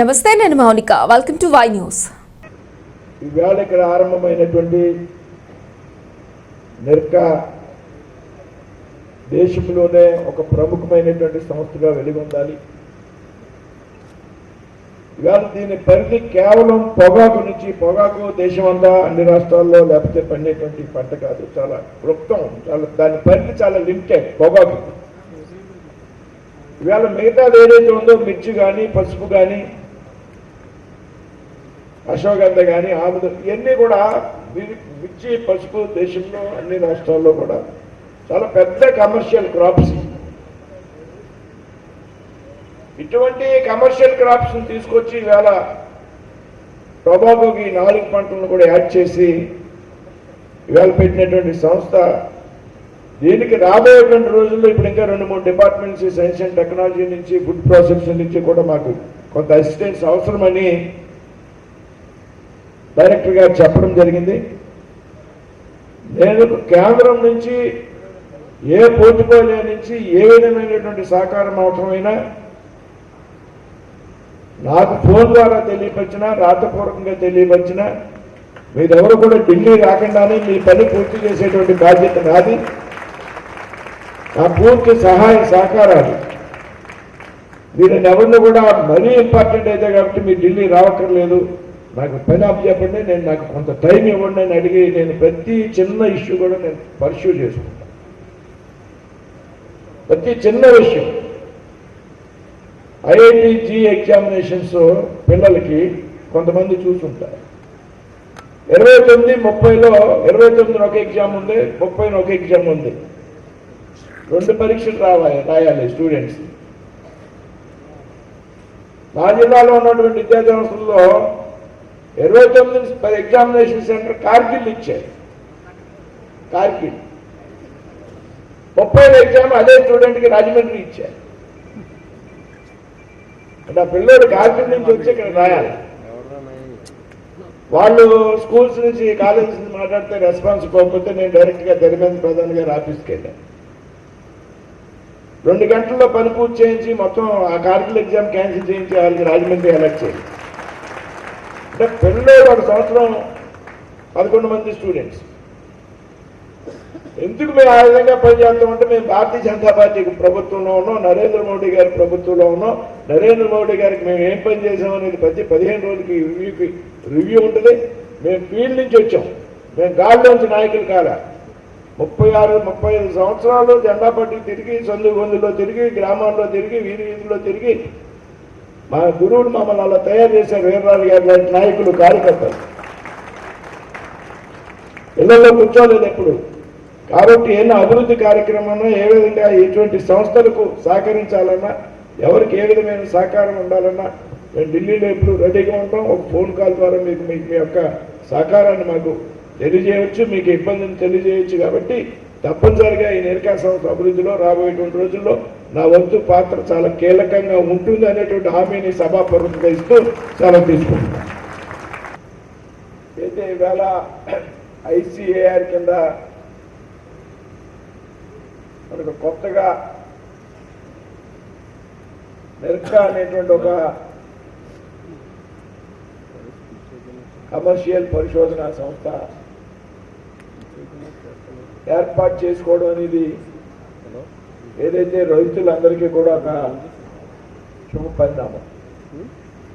నమస్తే నేను Mounika. Welcome to Y news ఈవేళ ఇక్కడ ఆరంభమైనటువంటి నిర్కా దేశంలోనే ఒక ప్రముఖమైనటువంటి సంస్థగా వెలుగొందాలి. ఇవాళ దీని పరిధి కేవలం పొగాకు నుంచి పొగాకు దేశమంతా అన్ని రాష్ట్రాల్లో లేకపోతే పండేటువంటి పంట కాదు. చాలా క్లుప్తం చాలా దాని పరిధి చాలా లిమిటెడ్ పొగాకు. ఇవాళ మిగతాది ఏదైతే ఉందో మిర్చి కానీ పసుపు కానీ అశోగంధ కానీ ఆముద ఇవన్నీ కూడా మిర్చి పసుపు దేశంలో అన్ని రాష్ట్రాల్లో కూడా చాలా పెద్ద కమర్షియల్ క్రాప్స్ ఇటువంటి కమర్షియల్ క్రాప్స్ తీసుకొచ్చి ఇవాళ టొబాకోకి నాలుగు పంటలను కూడా యాడ్ చేసి ఇవాళ పెట్టినటువంటి సంస్థ దీనికి రాబోయేటువంటి రోజుల్లో ఇప్పుడు ఇంకా రెండు మూడు డిపార్ట్మెంట్స్ సైన్స్ అండ్ టెక్నాలజీ నుంచి ఫుడ్ ప్రాసెసింగ్ నుంచి కూడా మాకు కొంత అసిస్టెన్స్ అవసరమని డైరెక్టర్ గారు చెప్పడం జరిగింది. నేను కేంద్రం నుంచి ఏ పోర్టుకోలియా నుంచి ఏ విధమైనటువంటి సహకారం అవసరమైనా నాకు ఫోన్ ద్వారా తెలియపరిచినా రాతపూర్వకంగా తెలియపరిచినా మీరెవరు కూడా ఢిల్లీ రాకుండానే మీ పని పూర్తి చేసేటువంటి బాధ్యత నాది. నా పూర్తి సహాయ సహకారాలు. మీరు ఎవరిని కూడా మరీ ఇంపార్టెంట్ అయితే కాబట్టి మీరు ఢిల్లీ రావట్లేదు నాకు పని అప్పచెప్పండి చెప్పండి నేను నాకు కొంత టైం ఇవ్వండి అని అడిగి నేను ప్రతి చిన్న ఇష్యూ కూడా నేను పర్సూ చేసుకుంటాను ప్రతి చిన్న విషయం. ఐఐటి ఎగ్జామినేషన్స్ పిల్లలకి కొంతమంది చూసుంటారు. ఇరవై తొమ్మిది ముప్పైలో ఇరవై తొమ్మిది ఒక ఎగ్జామ్ ఉంది ముప్పైన ఒక ఎగ్జామ్ ఉంది. రెండు పరీక్షలు రావాలి రాయాలి స్టూడెంట్స్. మా జిల్లాలో ఉన్నటువంటి విద్యా సంస్థల్లో ఇరవై తొమ్మిది పది ఎగ్జామినేషన్ సెంటర్ కార్గిల్ ఇచ్చారు. కార్గిల్ ముప్పై ఎగ్జామ్ అదే స్టూడెంట్కి రాజమండ్రి ఇచ్చారు. అంటే ఆ పిల్లలు కార్గిల్ నుంచి వచ్చి ఇక్కడ రాయాలి. వాళ్ళు స్కూల్స్ నుంచి కాలేజెస్ నుంచి మాట్లాడితే రెస్పాన్స్ పోకపోతే నేను డైరెక్ట్గా ధర్మేంద్ర ప్రధాన్ గారు ఆఫీస్కి వెళ్ళాను. రెండు గంటల్లో పని పూర్తి చేయించి మొత్తం ఆ కార్గిల్ ఎగ్జామ్ క్యాన్సిల్ చేయించి వాళ్ళకి రాజమండ్రి ఎలక్ట్ చేయాలి. అంటే పెళ్ళే ఒక సంవత్సరం పదకొండు మంది స్టూడెంట్స్ ఎందుకు మేము ఆ విధంగా పనిచేస్తామంటే మేము భారతీయ జనతా పార్టీ ప్రభుత్వంలో ఉన్నాం నరేంద్ర మోడీ గారి ప్రభుత్వంలో ఉన్నాం. నరేంద్ర మోడీ గారికి మేము ఏం పని చేసాం అనేది ప్రతి పదిహేను రోజులకి రివ్యూకి రివ్యూ ఉంటుంది. మేము ఫీల్డ్ నుంచి వచ్చాం. మేము గాల్లోంచి నాయకులు కాదా ముప్పై ఆరు ముప్పై ఐదు సంవత్సరాలు జెండా పట్టి తిరిగి సందు గొంతులో తిరిగి గ్రామాల్లో తిరిగి వీధి వీధిలో తిరిగి మా గురువులు మమ్మల్ని అలా తయారు చేశారు. వీరరాజు గారు లాంటి నాయకులు కార్యకర్తలు. ఇళ్ళలో కూర్చోలేదు ఎప్పుడు. కాబట్టి ఏదైనా అభివృద్ధి కార్యక్రమం ఏ విధంగా ఎటువంటి సంస్థలకు సహకరించాలన్నా ఎవరికి ఏ విధమైన సహకారం ఉండాలన్నా మేము ఢిల్లీలో ఎప్పుడు రెడీగా ఉంటాం. ఒక ఫోన్ కాల్ ద్వారా మీకు మీకు మీ యొక్క సహకారాన్ని మాకు తెలియజేయవచ్చు మీకు ఇబ్బందిని తెలియజేయవచ్చు కాబట్టి తప్పనిసరిగా ఈ నిరకా సంస్థ అభివృద్ధిలో రాబోయేటువంటి రోజుల్లో నా వంతు పాత్ర చాలా కీలకంగా ఉంటుంది అనేటువంటి హామీని సభాపూర్వకంగా ఇస్తూ చాలా తీసుకుంటున్నాను. అయితే ఈవేళ ఐసీఏఆర్ కింద మనకు కొత్తగా మెర్కా అనేటువంటి ఒక కమర్షియల్ పరిశోధన సంస్థ ఏర్పాటు చేసుకోవడం అనేది ఏదైతే రైతులందరికీ కూడా ఒక శుభ పరిణామం